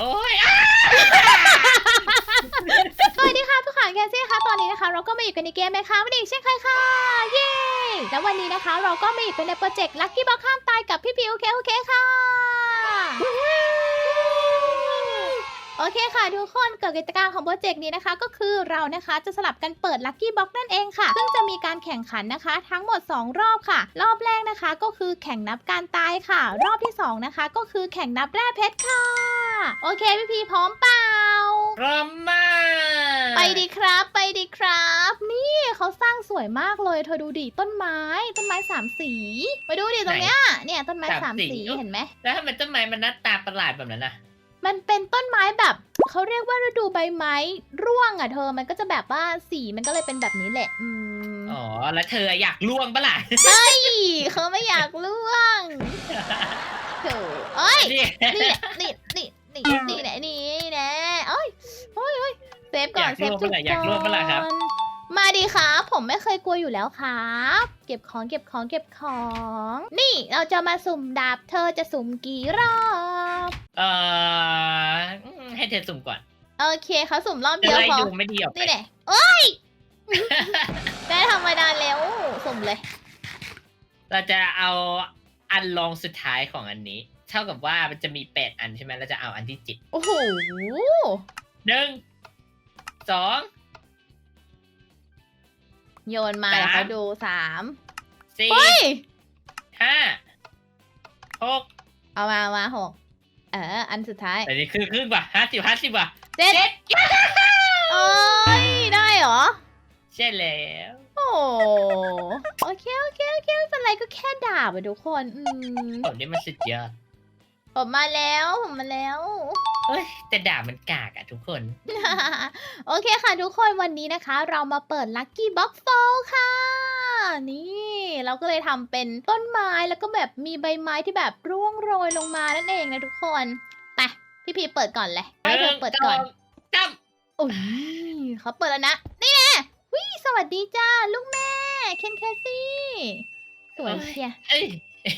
โอ้ยอะสวัสดีค่ะผู้ขายแคซี่ค่ะตอนนี้นะคะ เราก็มาอยู่กันในเกมไหมคะวันนี้เช่นเคยค่ะ เย้แล้ววันนี้นะคะ เราก็มาอยู่กันในโปรเจกต์ลัคกี้บ็อกข้ามตายกับพี่พิวเคโอเคค่ะ โอเคค่ะทุกคนเกิดกิจกรรมของโปรเจกต์นี้นะคะ ก็คือเรานะคะจะสลับกันเปิดลัคกี้บ็อกนั่นเองค่ะ ซึ่งจะมีการแข่งขันนะคะ ทั้งหมด 2 รอบค่ะ รอบแรกนะคะก็คือแข่งนับการตายค่ะ รอบที่สองนะคะ ก็คือแข่งนับแร่เพชรค่ะ โอเคพี่พีพร้อมเปล่า พร้อมมากไปดีครับ ไปดีครับ นี่เขาสร้างสวยมากเลย เธอดูดิต้นไม้ ต้นไม้สามสีไปดูดิตรงเนี้ย เนี่ยต้นไม้สามสีเห็นไหมแล้วทำไมต้นไม้มันหน้าตาประหลาดแบบนั้นนะมันเป็นต้นไม้แบบเขาเรียกว่าฤดูใบไม้ร่วงอะเธอมันก็จะแบบว่าสีมันก็เลยเป็นแบบนี้แหละอืมอ๋อแล้วเธออยากล่วงปะล่ะเฮ้ยเขาไม่อยากล่วงโถเอ้ยนี่นี่แหละนี่ นี่นี่นี่แหละนี่แน่เอ้ยโอ้ยโอ้ยเซฟก่อนเซฟจุดอยากร่วมปะล่ะครับก่อนมาดีครับผมไม่เคยกลัวอยู่แล้วครับ เก็บของเก็บของเก็บของ นี่เราจะมาสุ่มดาบเธอจะสุ่มกี่รอบเอ่ออืมให้เธอสุ่มก่อน โอเคเขาสุ่มรอบจะเดียวไล่พอดูไม่ดีออกไปนี่แหละเอ้ยได้ธรรมดาแล้วสุ่มเลย เราจะเอาอันรองสุดท้ายของอันนี้ เท่ากับว่ามันจะมีแปดอันใช่ไหมเราจะเอาอันที่เจิบโอ้โหหนึ่งสองโยนมาสามเดี๋ยวเขาดูสามสี่เฮ้ยห้าหกเอามาเอามาหกเออ อันสุดท้ายแต่นี่คือครึ่งว่ะห้าสิบห้าสิบว่ะเจ็ดเจ็ดโอ้ยได้เหรอใช่แล้วโอ้โอเคโอเคโอเคไม่เป็นไรก็แค่ดาบอะทุกคน อืมผมนี่มันสุดยอด ผมมาแล้วผมมาแล้วเฮ้ยแต่ด่ามันกากอะทุกคน โอเคค่ะทุกคนวันนี้นะคะ เรามาเปิด Lucky Box Fall ค่ะ นี่เราก็เลยทำเป็นต้นไม้แล้วก็แบบมีใบไม้ที่แบบร่วงโรยลงมานั่นเองนะทุกคนไปพี่พีเปิดก่อนเลยให้เธอเปิดก่อนตั้มโอ้ยเขาเปิดแล้วนะ นี่แน่วิสวัสดีจ้าลูกแม่ เคนแคซี่สวยเชียร์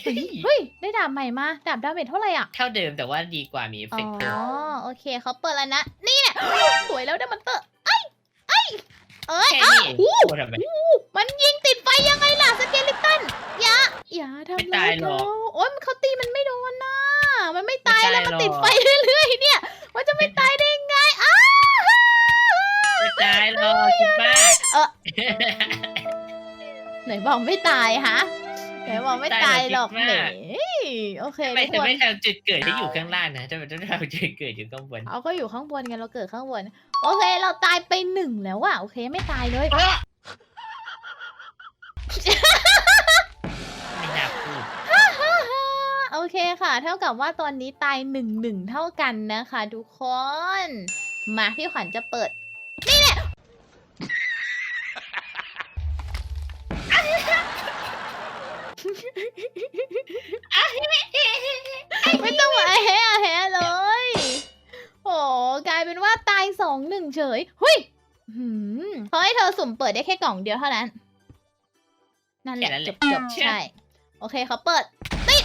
เอ้ยเฮ้ย ได้ดาบใหม่มา ดาบดาเมจเท่าไหร่อะ เท่าเดิมแต่ว่าดีกว่ามีเอฟอ๋เฟกต์เพิ่มอ โอเคเขาเปิดแล้วนะ นี่แน่สวยแล้วเดมันเตอร์ไอ้ไอ้ยเอ้ยแค่อ้านี้วเองอู้โอ้ทำไม มันยิงติดไฟยังไงล่ะสเกลิตันอย่าอย่าทำไม่ร้าตายยหรอกเขาโอ้ยมันเขาตีมันไม่โดนนะมันไม่ตายไม่ตายแล้วมันหรอกติดไฟเรื่อยๆเนี่ยมันจะไม่ตายได้ไงอ้าวไม่ตายหรอกคิดมาก เออ ไหนบอกไม่ตายฮะ ไหนบอกไม่ตายหรอกไม่แหมตายหรอกโอเคไม่ทุกแต่คนไม่ทำจุดเกิดที่อยู่ข้างล่างนะทำไมต้องทำจุดเกิดอยู่ข้างบนเอาก็อยู่ข้างบนไงเราเกิดข้างบน โอเค เราตายไปหนึ่งแล้วอะโอเคไม่ตายเลยเอ้อไม่น่าพูดโอเคค่ะ เท่ากับว่าตอนนี้ตายหนึ่งหนึ่งเท่ากันนะคะทุกคน มาพี่ขวัญจะเปิด ไม่ต้องมาแฮะแฮะเลยโอ้กลายเป็นว่าตายสองหนึ่งเฉยหุยหืมเขาให้เธอสุ่มเปิดได้แค่กล่องเดียวเท่านั้น นั่นแหละแค่นั้นแหจละ บจบใช่ โอเคเขาเปิด ติด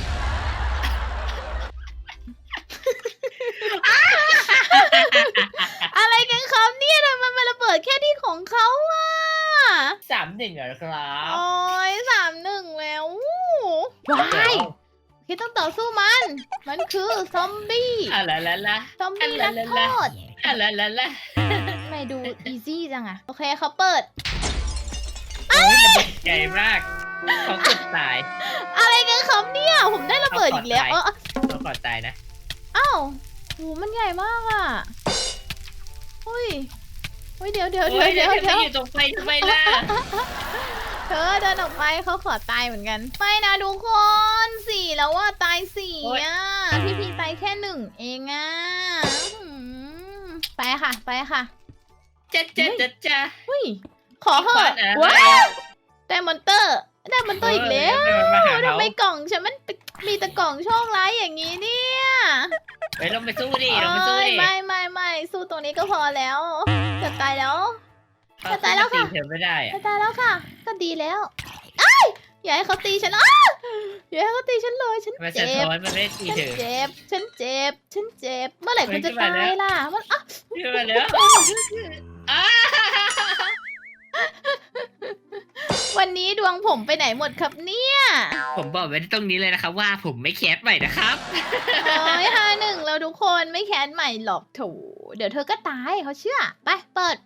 อะไรกันครับเนี่ยทำไมมันระเบิดแค่ที่ของเขาอะ สามหนึ่งเหรอครับโอ้ยสามหนึ่งแล้วว้ายคิดต้องต่อสู้มัน มันคือซอมบี้อะละละละซอมบี้นักโทษอะละละละทำไมดูอีซี่จังอะโอเคเขาเปิดโอ้ยระเบิดใหญ่มากเขาเกือบตาย อะไรกันครับเนี่ยผมได้ระเบิดอีกแล้วเอาเอขออเขาขอตายนะอ้าวโหมันใหญ่มากอะเฮ้ยเฮ้ยเดี๋ยวเดี๋ยวโอ้เดี๋ยวยเดี๋ยวเดี๋ยวเดี๋ยวอยู่ตรงไฟทำไมล่ะเธอเดินออกไปเขาขอตายเหมือนกันไม่นะทุกคนสี่แล้วว่าตายสี่อะพี่พีตายแค่หนึ่งเองอะอื้อหือไปค่ะ ไปค่ะจ๊ะจ๊ะจ๊ะจ๊ะอุ้ยขอเหขวัอะญอะไรว้าวได้มอนเตอร์ ได้มอนตอร์อีกแล้วเออมาหาทำไมกล่องฉันมันมีแต่กล่องโชคร้ายอย่างนี้เนี่ยไปลงไปสู้ดิลงไปสู้ดิไม่ไม่ไม่สู้ตรงนี้ก็พอแล้วจะตายแล้วจะตายแล้วค่ะตีเธอไม่ได้จะตายแล้วค่ะ ก็ดีแล้วไอ้ายอย่าให้เขาตีฉันอ้าอย่าให้เขาตีฉันเลยฉันเจ็บมันไม่ตีฉันเธอเจ็บฉันเจ็บฉันเจ็บ เมื่อไหร่คุณจะตายล่ะมันอะขึ้นมาแล้ว วันนี้ดวงผมไปไหนหมดครับเนี่ยผมบอกไว้ตรงนี้เลยนะครับ ว่าผมไม่แคสใหม่นะครับ โอ้ยห้าหนึ่งแล้วทุกคนไม่แค้นใหม่หรอกโถเดี๋ยวเธอก็ตายเขาเชื่อ ไปเปิด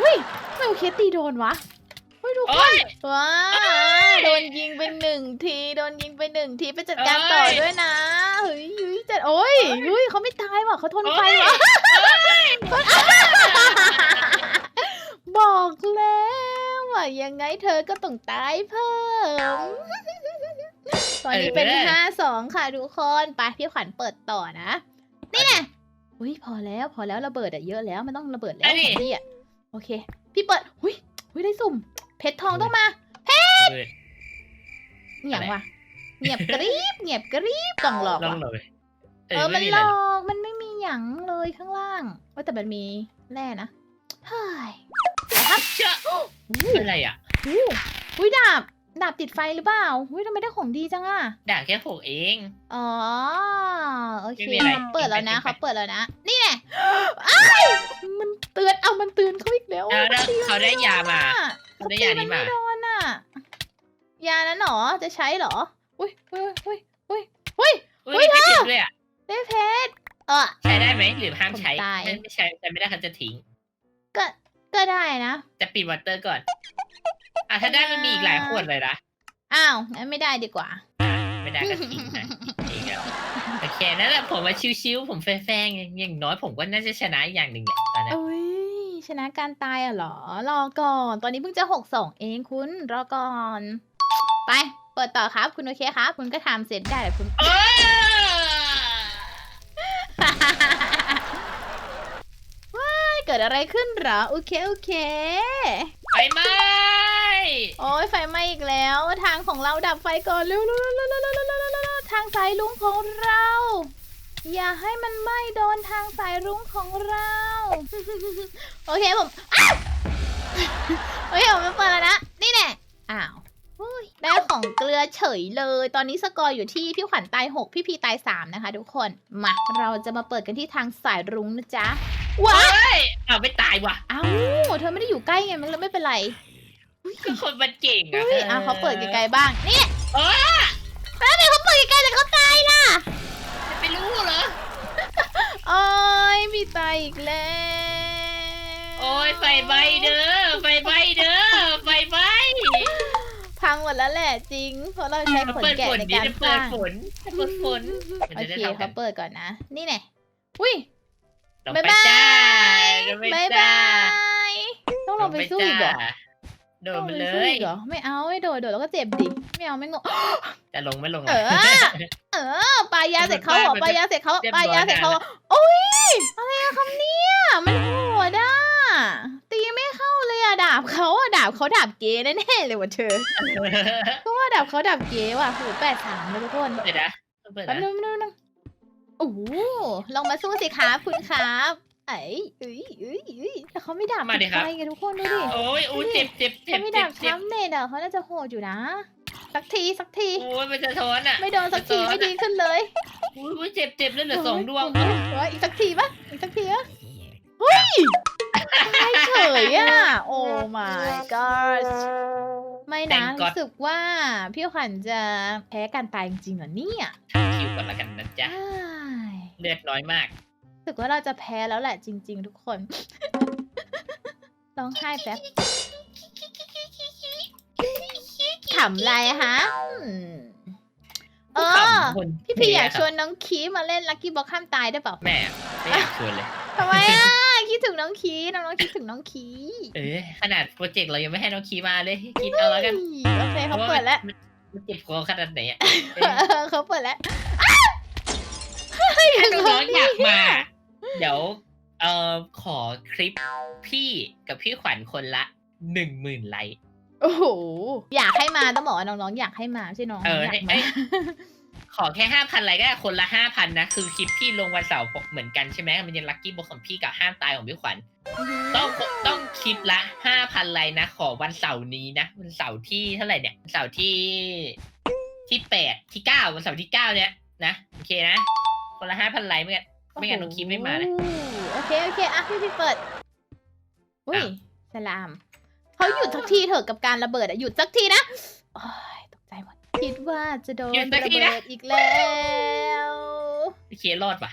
หุ้ยไม่โอเคตีโดนวะเฮ้ยทุกคโอ๊นย ว้าเอ้ยโดนยิงไปหนึ่งทีโดนยิงไปหนึ่งทีไปจัดการเอ้ยต่อด้วยนะเฮ้ยเฮ้ยจัดโอ้ยเฮ้ยเขาไม่ตายว่ะเขาทนไฟวะบอกแล้วว่า ยังไงเธอก็ต้องตายเพิ่ม ตอนนี้เป็นเออ ห้าสองค่ะทุกคนไปพี่ขวัญเปิดต่อนะ นี่ไงอุ้ยพอแล้วพอแล้วระเบิดอะเยอะแล้วมันต้องระเบิดแล้วอันนี้ของพี่อะโอเค พี่เปิดอุ้ยอุ้ยได้สุ่ม เพชรทองต้องมาเปิดเงียบอะไร ว่ะ เงียบกรีบเงียบกรีบกล่องหลอกลองว่ะเลยเออ มันไหลอก มันไม่มีหยังเลยข้างล่างว่าแต่มันมีแร่นะเฮ้ย เชื่ออู้เป็นอะไรอะอู้อุ้ยดาบ ดาบติดไฟหรือเปล่าอุ้ยทำไมได้ของดีจังอะด่าแค่หกเอง อ๋อ โอเคไม่มีอะไร เขาเปิดแล้วนะกินไปเขาเปิดแล้วนะ นี่ไงอ้ายมันเตือน เอามันเตือนเขาอีกแล้วเอาแล้วมันตีเขาได้ยามา เขาเขาได้ตียามันี้นไม่มาโดนอะ ยานั้นเหรอ จะใช้เหรอ อุ้ยอุ้ยอุ้ยอุ้ยอุ้ย อุ้ยไม่ติดด้วยอะได้เพชรเออ ใช้ได้ไหมหรือห้ามใช้ผมตาย ไม่ไม่ใช้ใช้ไม่ได้เขาจะทิ้ง ก็ ก็ได้นะ จะปิดวอเตอร์ก่อน อะถ้าได้มันมีอีกหลายขวดเลยนะ อ้าวงั้นไม่ได้ดีกว่า ไม่ได้ก็ทิ้งนะทิ้งแล้วโอเคนั่นแหละผมว่าชิวๆผมแฟงๆอย่างน้อยผมก็น่าจะชนะอย่างหนึ่งแหละตอนนี้เอ้ยชนะการตายอะเหรอ รอก่อน ตอนนี้เพิ่งจะหกสองเองคุณ รอก่อน ไป เปิดต่อครับ คุณโอเคครับ คุณก็ทำเสร็จได้แต่คุณ เอ้ย อะไรขึ้นหรอ โอเค โอเค ไฟไหม้โอ้ยไฟไหม้อีกแล้ว ทางของเราดับไฟก่อนเร็วๆทางสายลุงของเรา อย่าให้มันไหม้โดนทางสายรุ้งของเรา โอเคผมโอเคผมเปิดแล้วนะ นี่แน่อ้าวได้ของเกลือเฉยเลย ตอนนี้สกอร์อยู่ที่พี่ขวัญตาย 6 พี่พีตาย 3 นะคะทุกคน มา เราจะมาเปิดกันที่ทางสายรุ้งนะจ๊ะ ว้าเฮ้ยเอาไม่ตายว่ะเอ้าเธอไม่ได้อยู่ใกล้ไงมันเลยไม่เป็นไรคือคนมันเก่งอะเฮ้ยอะเขาเปิดไกลๆบ้างนี่เออแล้วทำไมเขาเปิดไกลๆแต่เขาตายล่ะจะไปรู้เหรอโอ้ยมีตายอีกแล้วโอ้ยไฟไหม้เด้อไฟไหม้เด้อไฟไหม้พังหมดแล้วแหละจริง เพราะเราใช้ขนเปิดแกะฝนในดิการจะสเปิร้าดงฝนจะเปิดฝนมันโอจะได้เคเท่ากัเขานเปิดก่อนนะ นี่แน่อุ้ย ลงบ๊ายไปบายจ้าลงไปบายจ้าบายต้องลงไปสู้อีกเหรอโดต้นองมัไปนเลสู้ย อีกเหรอไม่เอาไม่โดดโดดแล้วก็เจ็บดิไม่เอาไม่งงจะลงไม่ลงเออะอ เออปลายาเสร็จเขาเหรอมันปลายาเสร็จเขาเรียบปร้ลาอยยาเสร็จเขาแล้วโอ้ยอะไรอะคำเนี่ยมันโหดอะตีไม่เข้าเลยอะดาบเขาอะดาบเขาดาบเก๋แน่ๆเลยว่ะเธอเพราะว่าดาบเขาดาบเก๋ว่ะโหแปดสามเลยทุกคน เปิดนะเปิดแป๊บนะนึงแป๊บนึงแป๊บนึง โอ้โหลองมาสู้สิครับคุณครับไอ้เอ้ยเอ้ยเอ้ยแต่เขาไม่ดาบติดไฟกันทุกคนดูดิโอ้ยอู้เจ็บเจ็บเจ็เขาบไม่เจ็ดาบบเจ็บช้ำเน็ตอะเขาน่าจะโหดอยู่นะ สักทีสักที โอ้ยมันจะทอนอะไม่โดนสักทีไม่ดีขึ้นเลยอุ้ยเจ็บเจ็บแล้วเหลือสองดวงเฮ้ยอีกสักทีปะอีกสักทีปะเฮ้ย ตายเฉยอะ โอ้ my god ไม่นะ Thank God รู้สึกว่าพี่ขวัญจะแพ้การตายจริงๆเหรอเนี่ยคิวก่อนละกันนะจ๊ะ ใช่เลือดน้อยมาก รู้สึกว่าเราจะแพ้แล้วแหละจริง ๆ ทุกคน ร้องไห้แป๊บขำอะไรอะฮะอืมเออพี่พีอยากชวนน้องคีมาเล่นลั c กี้บ็อกข้ามตายได้เปล่า แม่ไม่อยากชวนเลย ทำไมอะ คิดถึงน้องคีน้องๆคิดถึงน้องคีเออขนาดโปรเจกต์เรายังไม่ให้น้องคีมาเลย คิดเอาแล้วกันโอเคเขาเปิดแล้วมันมันเจ็บคอขนาดไหนอะเออเขาเปิดแล้วถ้าน้องๆอยากมา เดี๋ยวเอ่อขอคลิปพี่กับพี่ขวัญคนละหนึ่งหมื่นไลค์โอ้โหอยากให้มาต้องบอกว่าน้องๆอยากให้มาไม่ใช่น้องเอออยากให้มาให้ ขอแค่ห้าพันอะไรก็ได้คนละห้าพันนะ คือคลิปพี่ลงวันเสาร์เหมือนกันใช่ไหมมันยังลัคกี้บ็อกของพี่กับห้ามตายของพี่ขวัญต้องต้องคลิปละห้าพันไลน์นะ ขอวันเสาร์นี้นะวันเสาร์ที่เท่าไหร่เนี่ยวันเสาร์ที่ที่แปดที่เก้าวันเสาร์ที่เก้าเนี่ยนะโอเคนะ คนละห้าพันไลน์ไม่งั้นไม่งั้นน้องคิมไม่มานะโอ้โหโอเคโอเคอะพี่พี่เปิดอุ้ยอ้าวสลามเขาหยุดสักทีเถอะกับการระเบิดอะหยุดสักทีนะ คิดว่าจะโดนหยุดสัระกทีเบินะดอีกแล้วโอเครอดปะ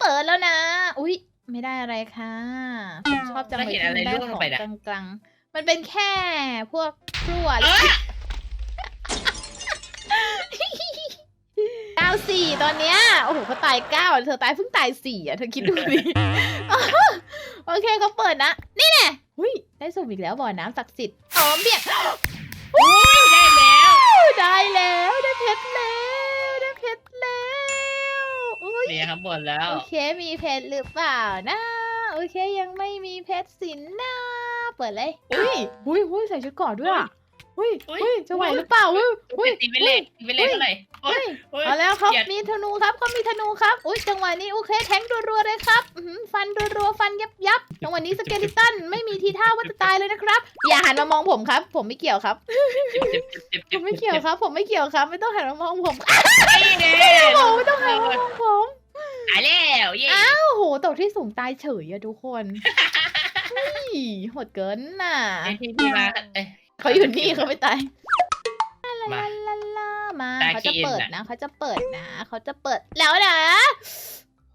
เปิดแล้วนะ อุ้ยไม่ได้อะไรค่ะผมชอบจังแล้วเลยเห็นอะไรที่ได้ร่วงขลองงไปน่ะกลางๆ มันเป็นแค่พวกพลั่วเออเก้าสี่ตอนเนี้ย โอ้โหเขาตายเก้าเธอตายเพิ่งตายสี่อะ เธอคิดดูดิ โอเคเขาเปิดนะ นี่แน่หุยได้สุ่มอีกแล้วบ่อน้ำศักดิ์สิทธิ์อ๋อเบี่ยงได้แล้ว ได้แล้วได้เพชรแล้วได้เพชรแล้วอุ้ยเนี่ยครับหมดแล้ว โอเคมีเพชรหรือเปล่านะ โอเคยังไม่มีเพชรสินนะเปิดเลยอุ้ยอุ้ยอุ้ยใส่ชุดเก่อด้วยอะ อุ้ยอุ๊ยอุ้ยจะไหวหรือเปล่าอุ้ยอุ้ยตีไปเลขตีไปเลขเท่าไหร่โอ๊ยอุ้ยโอ๊ยเอาแล้วครับเกลียดมีธนูครับเขามีธนูครับอุ้ยจังหวะนี้โอเคแทงรัวๆเลยครับอื้อหือฟันรัวๆฟันยับยับจังหวะนี้สเกลิตันไม่มีทีท่าว่าจะตายเลยนะครับ อย่าหันมามองผมครับ ผมไม่เกี่ยวครับเจ็บเจ็บเจ็บเจ็บผเจ็บมไม่เกี่ยวครับ ผมไม่เกี่ยวครับ ไม่ต้องหันมามองผมไม่แน่ผมไม่ต้องหันมามองผมตายแล้วเย้อ้าวโหตกที่สูงตายเฉยอะทุกคนอุ้ยโหดเกินน่ะไอ้ที่พี่มา เอ้ยเขาอยู่นี่เขาไม่ตายมา ลาลามา ตาเขาจะขี้เอ็นเปิดน่ะนะ เขาจะเปิดนะ เขาจะเปิดแล้วนะ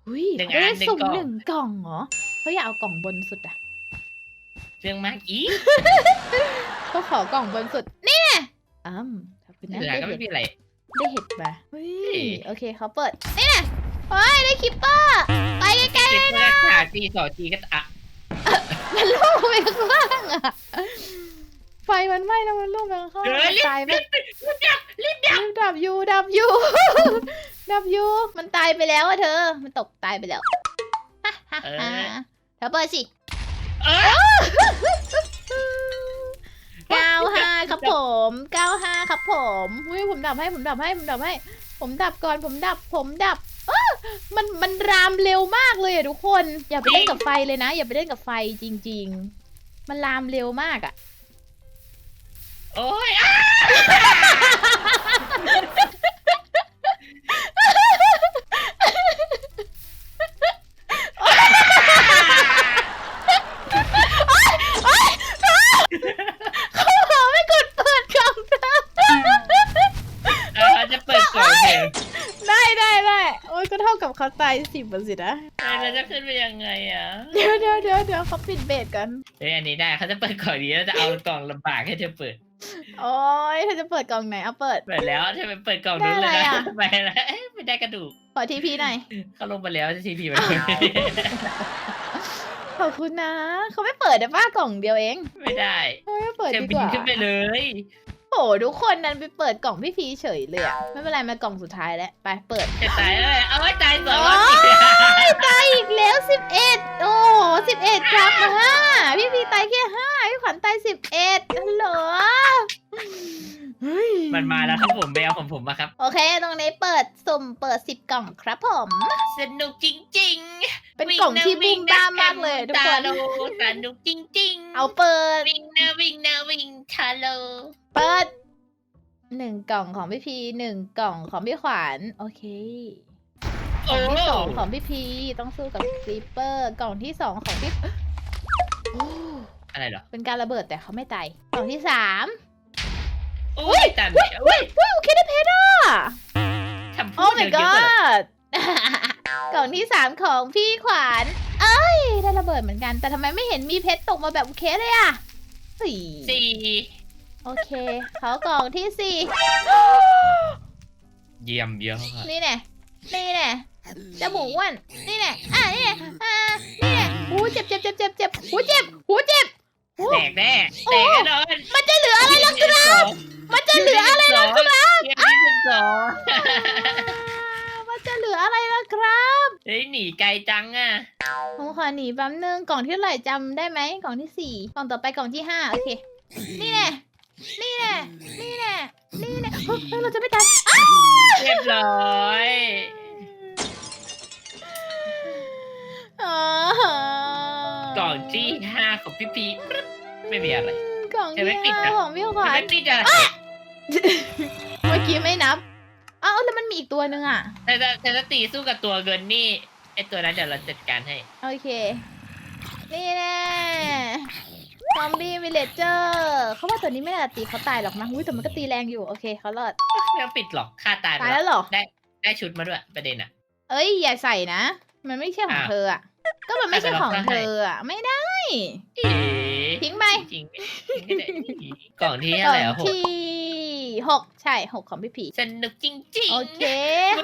อุ้ยหนึ่งเขาได้อันหนึ่งสุ่มกล่องหนึ่งกล่องเหรอเขาอยากเอากล่องบนสุดอะเรื่องมากอีกเขาขอกล่องบนสุด นี่ไงอ้ำขอบคุณนะเหลือได้ก็เห็ไม่ดมีอะไร ได้เห็ดมาเฮ้ยเฮ้ยโอเคเขาเปิด นี่ไงเฮ้ยได้คิปเปอร์ ไปไกลเจ็บเพื่อขาตีสองทีก็อะๆมันล่วงไปข้างล่างอะ ไฟมันไหม้แล้วมันล่วงไปข้างเอล่างอรีบตายไหมรีบรีบดับรีบดับดับยูดับยูดับยูมันตายไปแล้วอะเธอ มันตกตายไปแล้วฮ่าฮ่าฮ่าเธอเปิดสิเออเก้าห้าครับผมเก้าห้าครับผมอุ้ยผมดับให้ผมดับให้ผมดับให้ ผมดับก่อนผมดับ ผมดับอ้ามันมันรามเร็วมากเลยอะทุกคน อย่าไปเล่นกับไฟเลยนะ อย่าไปเล่นกับไฟจริง ๆ มันรามเร็วมากอะ โอ้ยอะเขาบอกไม่กดเปิดกล่องเธอเออจะเปิดกล่องเองได้ได้ได้โอ้ยก็เท่ากับเขาตายสิบเปอร์เซ็นต์นะ เออเราจะขึ้นไปยังไงอะเดี๋ยวเดี๋ยวเดี๋ยวเดี๋ยวเขาปิดเบรกกันเฮ้ยอันนี้ได้เขาจะเปิดกล่องนี้แล้วจะเอากล่องลำบากให้เธอเปิด โอ้ยเธอจะเปิดกล่องไหนเอาเปิด เปิดแล้วใช่ไหมเปิดกล่องนู้นเลยได้นะอะไรอะ ไปแล้วเอ๊ะไม่ได้กระดูกขอทีพีหน่อย เขาลงไปแล้วทีพีมันขอบคุณนะ เขาไม่เปิดแต่ป้ากล่องเดียวเองไม่ได้เขาไม่เปิดจะดีบิกนว่าขึ้นไปเลยโอ้ทุกคนนั้นไปเปิดกล่องพี่พีเฉยเลยอะไม่เป็นไรมากล่องสุดท้ายแล้วไปเปิด จะตายแล้วเอาไว้ตายสองรโอ้อบ ยตายอีกแล้วสิบเอ็ดโอ้สิบเอ็ดครับมาห้าพี่พีตายแค่ห้าพี่ขวัญตายสิบเอ็ดฮัลโหลเฮ้ย มันมาแล้วครับผมแมวของผมมาครับ โอเค ตรงนี้เปิดสุ่มเปิดสิบกล่องครับผม สนุกจริงๆเป็นกล่องที่บูมบ้ามมากเลยทุกคนตาโลสนุกจริงๆ เอาเปิด วิ่งนะวิ่งนะวิ่งทาโลเปิดหนึ่งกล่องของพี่พีหนึ่งกล่องของพี่ขวัญโอเคกโอ้ล่องที่สองของพี่พีต้องสู้กับคลิปเปอร์กล่องที่สองของพี่โอ้อะไรเหรอ เป็นการระเบิดแต่เขาไม่ตาย กล่องที่สาม โอ้ยตันโอ้ยอุ้ยโอเคได้เพชรอะทำพูโอ้ด my เดี๋ยวเดี๋ยวเปิด god กล่องที่สามของพี่ขวัญเอ้ย ได้ระเบิดเหมือนกัน แต่ทำไมไม่เห็นมีเพชรตกมาแบบโอเคเลยอะสี่สี่โอเค เขากล่องที่สี่เยี่ยมเยอะนี่แน่นี่แน่จมูกอ้วนนี่แน่อะนี่แน่อะนี่แน่หูเจ็บเจ็บเจ็บเจ็บเจ็บหูเจ็บหูเจ็บหูแตกแน่แตกแน่นอนมันจะเหลืออะไรล่ะครับ มันจะเหลืออะไรล่ะครับเกมนี้เป็นสองมันจะเหลืออะไรล่ะครับ เฮ้ยหนีไกลจังอะผมขอหนีแป๊บนึงกล่องที่เท่าไหร่จำได้ไหมกล่องที่สี่กล่องต่อไปกล่องที่ห้าโอเค นี่แน่นี่แน่นี่แน่นี่แน่เฮ้ยเฮ้ยเราจะไม่ตายเรียบร้อยอ๋อกล่องที่ห้าของพี่พีไม่มีอะไร กล่องจะไม่ที่ปิดห้านะของพี่ขวัไม่ญปิดอะไร เมื่อกี้ไม่นับอ้าวแล้วมันมีอีกตัวหนึ่งอะ แต่แต่แต่ถ้าตีสู้กับตัวเงินนี่ไอตัวนั้นเดี๋ยวเราจัดการให้ โอเค นี่แน่ซอมบี้วิลเลจเจอร์เขาว่าตัวนี้ไม่น่าจะตีเขาตายหรอกนะอุ้ยแต่มันก็ตีแรงอยู่ โอเคเขารอด ไม่ต้องปิดหรอกฆ่าตายไปตายแล้วเหรอ ได้ได้ชุดมาด้วยประเด็นอะเอ้ย อย่าใส่นะ มันไม่ใช่ของอ้าว เธออะ ก็มันไม่ใช่ของแต่เราก็ให้เธออะ ไม่ได้เอ๊ะทิ้งไป จริงๆทิ้งไม่ได้กล่องที่กอะล่อไหรงอะหกที่ หกใช่หกของพี่ผีสนุกจริงๆโอเค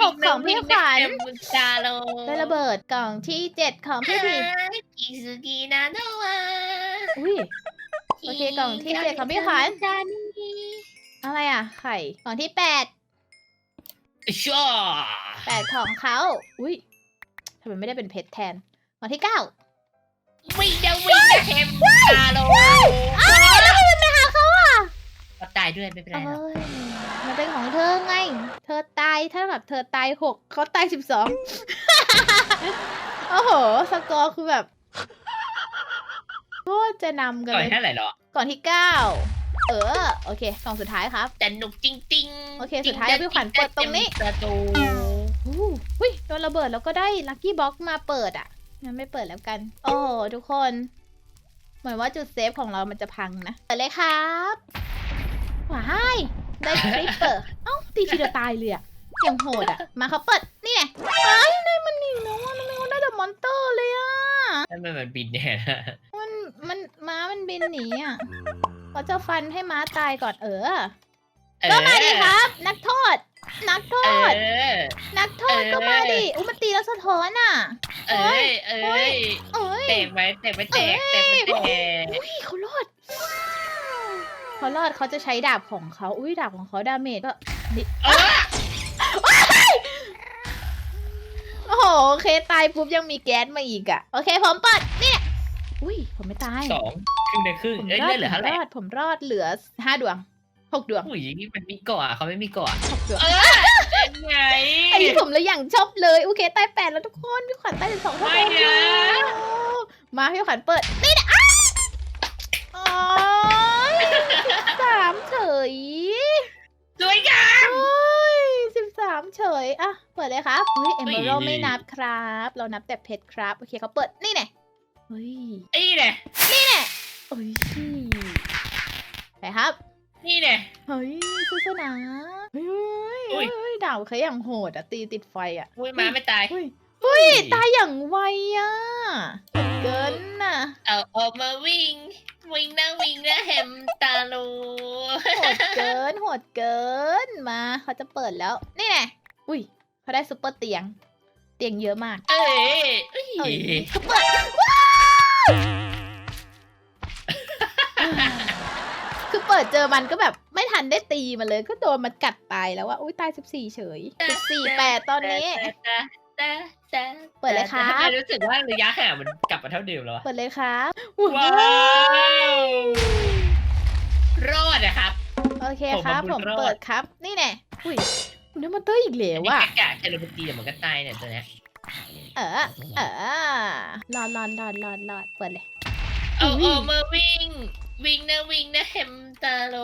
หกของพี่ขวัญมุชาโลได้ระเบิดกล่องที่เจ็ดของพี่ผีกิซุกินาโนะวะอุ้ยโอเคกล่องที่เจ็ดของพี่ขวัญจานีอะไรอะไข่กล่องที่แปดชัวแปดของเขาอุ้ยทำไมไม่ได้เป็นเพชรแทนกล่องที่เก้าวิ่งเดวิ่งเดเฮมชาโล ก็ตายด้วยไม่เป็นไรเอ้หรอกยมันเป็นของเธอไง เธอตายเท่ากับเธอตายหกเขาตายสิบสอง โอ้โห สกอร์คือแบบโคตรจะนำกันก่อนเลย เท่าไหร่หรอก่อนที่เก้าเออ โอเคกล่องสุดท้ายครับ แต่หนุกจริงๆโอเคสุดท้ายพี่ขวัญเปิดตรงนี้ ประตูอู้หุยโดนระเบิดแล้วก็ได้ลัคกี้บ็อกมาเปิดอะงั้นไม่เปิดแล้วกัน โอ้โหทุกคน เหมือนว่าจุดเซฟของเรามันจะพังนะ เปิดเลยครับ ว้ายได้คลิปเปิดเอ้าตีทีเดียวตายเลยอะยังโหดอะมาเขาเปิด นี่ไงอ้ายได้มันหนีแล้วอะทำไมเขาได้แต่มอนเตอร์เลยอะนั่นมันมันบินเนี่ยมันมันม้ามันบินหนีอะเขาจะฟันให้ม้าตายก่อนเออ ก็มาดิครับ นักโทษ นักโทเอษอนักโทษก็มาดิอุ้ยมันตีแล้วสะท้อนอะ เอ้ยเอ้ยเอ้ยแตกไหมแตกไหมแตกแตกไหมแตกอุ้ยเขารอด เขารอดเขาจะใช้ดาบของเขาอุ้ยดาบของเขาดาเมจก็นิเออโอ้โหโอเคตายปุ๊บยังมีแก๊สมาอีกอะโอเค ผมเปิดเนี่ยอุ้ยผมไม่ตายสองครึ่งในครึ่งผมเอ้ยรอเลือดดเหลือผเท่ามไหร่รอดผมรอดเหลือห้าดวงหกดวงอุ้ยมันมีเกาะเขาไม่มีเกาะหกดวงเออเป็นไง อันนี้ผมเลยอย่างชอบเลยโอเคตายแปดแล้วทุกคนพี่ขวัญตายถึงสองชั่วโมไม่งนะมาพี่ขวัญเปิดนี่นะอ้าวโอ้ยสาม เฉยสวยงาม โอ้ยสิบสามเฉย อะ เปิดเลยครับเฮ้ยเอมเบอเฮ้รัลยไม่นับครับ เรานับแต่เพชรครับ โอเคเขาเปิด นี่แน่เฮ้ย ไอ้เนี่ยเอ้ยไปครับ นี่เนี่ยเฮ้ยสู้ๆนะ เฮ้ยอุ้เฮ้ยยเฮ้ยดาวเขาอย่างโหดอะ ตีติดไฟอะอุ้ยม้าไม่ตายเฮ้ยเฮ้ย ตายอย่างไวอะโหดเกินน่ะ เอาออกมาวิ่ง วิ่งนะวิ่งนะแฮมตาโลโหดเกินโหดเกินมา เขาจะเปิดแล้ว นี่แน่อุ้ยเขาได้ซุปเปอร์เตียง เตียงเยอะมากเอ้ยเอ้ยเอ้ยเขาเปิดคือเปิดเจอมันก็แบบไม่ทันได้ตีมันเลย ก็โดนมันกัดตายแล้วว่าอุ้ยตายสิบสี่เฉยสิบสี่แปดตอนนี้ แต่แต่ แต่เปิดเลยครับ แต่ทำไมรู้สึกว่าระยะห่างมันกลับมาเท่าเดิมแล้วอะเปิดเลยครับว้าวรอดนะครับ โอเคครับผผมมมาบุญรอด เปิดครับ นี่แน่อุ้ยเนื้อมันเตอร์อีกแล้วว่ะอันนี้กะเทเลปตีเดี๋ยวมันก็ตายเนี่ยตัวเนี้ยเออ เออรอดรอดรอดรอดรอดเปิดเลย เอาอุ้ยออกมาวิ่ง วิ่งนะวิ่งนะแฮม ตาโล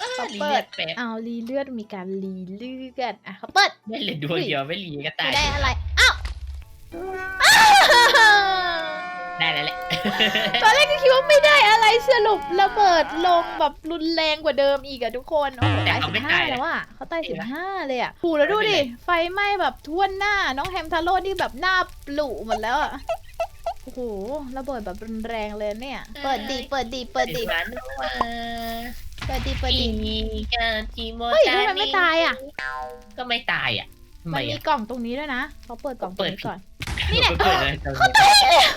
อ้าเขาลีเปิเลือดดแป๊บเอารีเลือดมีการรีเลือดอะเขาเปิดไม่เหลือดวงเดียวไม่รีก็ตาไม่ยได้อะไรอ้าวอ้าวได้แล้วแหละตอนแรกก็คิดว่าไม่ได้อะไรสรุประเบิดลงแบบรุนแรงกว่าเดมอีกอะทุกคนโอ้โหแต่ตายเขาสิไม่บห้าตายนะแล้วอะเขาตายเห็สินบปะห้าเลยอะผูแล้วดูไม่เป็นดิไรไฟไหม้แบบท่วนหน้า น้องแฮมทาโร่นี่แบบหน้าปลุหมดแล้วอะ โอ้โหระเบิดแบบรุนแรงเลยเนี่ย เปิดดีเปิดดีเปิดดีมาโนวาเปิดดีเปิดดีอีกาจิโมเฮ้ยจาทำไมไม่ตายอะก็ไม่ตายอะทำไมมันมีอะกล่องตรงนี้ด้วยนะเขาเปิดกล่องตรงนี้ก่อนนี่นี่แหละเปิดเลยเขาตายอีกแล้ว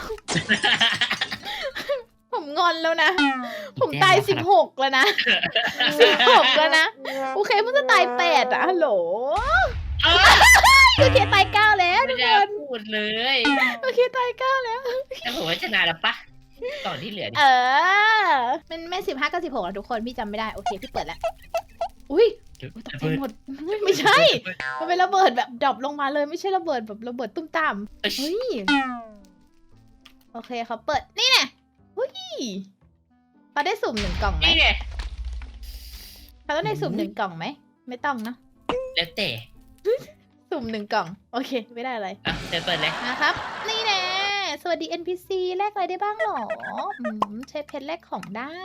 ผมงอนแล้วนะ ผมตายสิบหกแล้วนะสิบหกแล้วนะ โอเคเพิ่งจะตายแปดอะฮัลโหล เออโอเคตายเก้าแล้วไม่ทุกได้คนพูดเลยโอเคตายเก้าแล้ว แต่ผมว่าชนะแล้วปะกล่องที่เหลือดิเออ มันไม่สิบห้ากับสิบหกแล้วทุกคน พี่จำไม่ได้ โอเค พี่เปิดแล้ว อุ้ยตกใจหมดอุ๊ยไม่ใช่ มันเป็นระเบิดแบบดรอปลงมาเลยไม่ใช่ระเบิดแบบระเบิดตุ้มตามเอ้ยเฮ้ย โอเคเขาเปิด นี่แน่อุ้ยเขาได้สุ่มหนึ่งกล่องไหมนี่ไงเขาต้องได้สุ่มหนึ่งกล่องไหม ไม่ต้องเนอะแล้วแต่ สุ่มหนึ่งกล่อง โอเค ไม่ได้อะไร อะเธอเปิดเลย นะครับ นี่แน่สวัสดี NPC แลกอะไรได้บ้างหรออืมใช้เพชรแลกของได้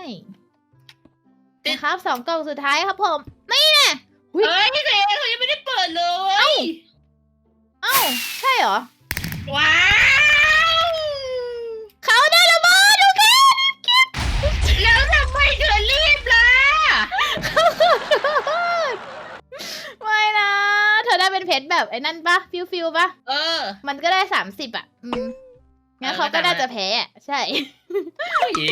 ติ๊ดนะครับสองกล่องสุดท้ายครับผม นี่แน่อุ๊ย เฮ้ยเธอเขายังไม่ได้เปิดเลย เอ้า ใช่เหรอ ว้าวเขา เธอได้เป็นเพชรแบบไอ้นั่นปะฟิวฟิวปะเออมันก็ได้สามสิบอะ อืมงั้นเออเขาก็ก็ตามน่านั้นจะแพ้อะใช่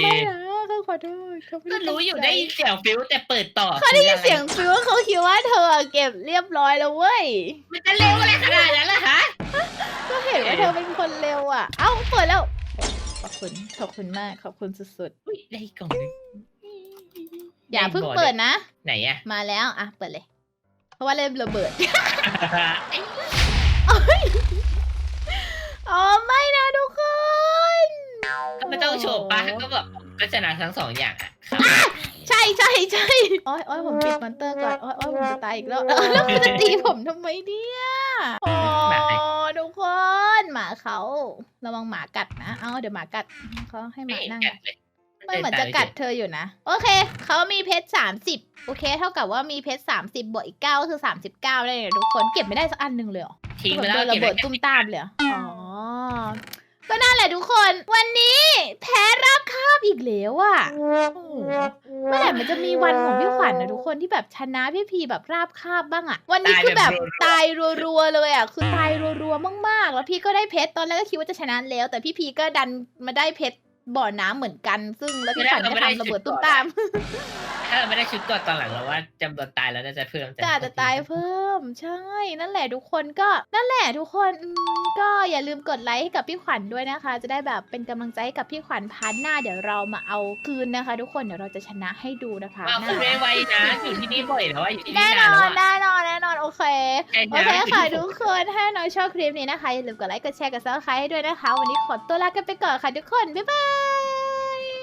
ไม่นะเขาขอโทษเขาไม่ก็ได้รู้อยู่ตั้งใจได้ยินเสียงฟิวแต่เปิดต่อเขาได้ยินเสียงฟิวว่าเขาคิดว่าเธอเก็บเรียบร้อยแล้วเว้ย มันจะเร็วอะไรขนาดนั้นล่ะฮะก็เห็นว่าเธอเป็นคนเร็วอะ เอ้าเปิดแล้ว ขอบคุณ ขอบคุณมาก ขอบคุณสุดอุ้ยได้อีกกล่องหนึงๆอย่าเพิ่งเปิดนะ ไหนอะมาแล้ว อะ เปิดเลย เพราะว่าเริ่มระเบิดอ๋อไม่นะทุกคนก็ไม่ต้องโชว์ปะก็แบบก็ชนะทั้งสองอย่างอะครับใช่ใช่ใช่โอ้ยโอ้ยผมปิดมอนเตอร์ก่อนโอ้ยโอ้ยผมจะตายอีกแล้วแล้วแล้วคุณจะตีผมทำไมเนี่ยโอ้ทุกคนหมาเขาระวังหมากัดนะ เอาเดี๋ยวหมากัดเขาให้หไม่มาเห็นนั่ง กัดเลย มันเหมือนจะกัดเธออยู่นะ โอเค เขามีเพชรสามสิบโอเค เท่ากับว่ามีเพชรสามสิบบวกอีกเก้าคือสามสิบเก้าได้เลยทุกคนเก็บไม่ได้สักอันหนึ่งเลยเหรอทิ้งแบไปบแล้วโดนระเก็บเบิไว้ดตุ้มตามเลยเหรออ๋อก็นั่นแหละทุกคน วันนี้แพ้ราบคาบอีกแล้วอะโอ้โหเมื่อไหร่มันจะมีวันของพี่ขวัญนะทุกคนที่แบบชนะพี่พีแบบราบคาบบ้างอะวันนี้คือแบบตายรัวๆเลยอะคือตายรัวๆมากๆ แล้วพี่ก็ได้เพชรตอนแรกก็คิดว่าจะชนะแล้ว แต่พี่พีก็ดันมาได้เพชร บ่อน้ำเหมือนกัน ซึ่งแล้วพี่ขวัญก็ทำระเบิดตุ้มตาม ถ้าเราไม่ได้ชุดก่อนตอนหลังเราว่าจำนวนตายแล้วน่าจะเพิ่มก็อาจจะตายเพิ่ม ใช่ นั่นแหละทุกคนก็นั่นแหละทุกคนอืมก็อย่าลืมกดไลค์ให้กับพี่ขวัญด้วยนะคะ จะได้แบบเป็นกำลังใจให้กับพี่ขวัญพาร์ทหน้าเดี๋ยวเรามาเอาคืนนะคะ ทุกคนเดี๋ยวเราจะชนะให้ดูนะคะเอาหคุณน้าไวๆนะอยู่ที่นี่บ่อยแล้วว่าอยู่ที่นี่แน่นานน แล้อวนอะแน่นอน แน่นอน โอเค ใช่โอนะเคค่ะทุกคน ถ้าน้อยชอบคลิปนี้นะคะ อย่าลืมกดไลค์ กดแชร์ กดซับสไครต์ให้ด้วยนะคะ วันนี้ขอตัวลากันไปก่อนค่ะทุกคน บ๊ายบาย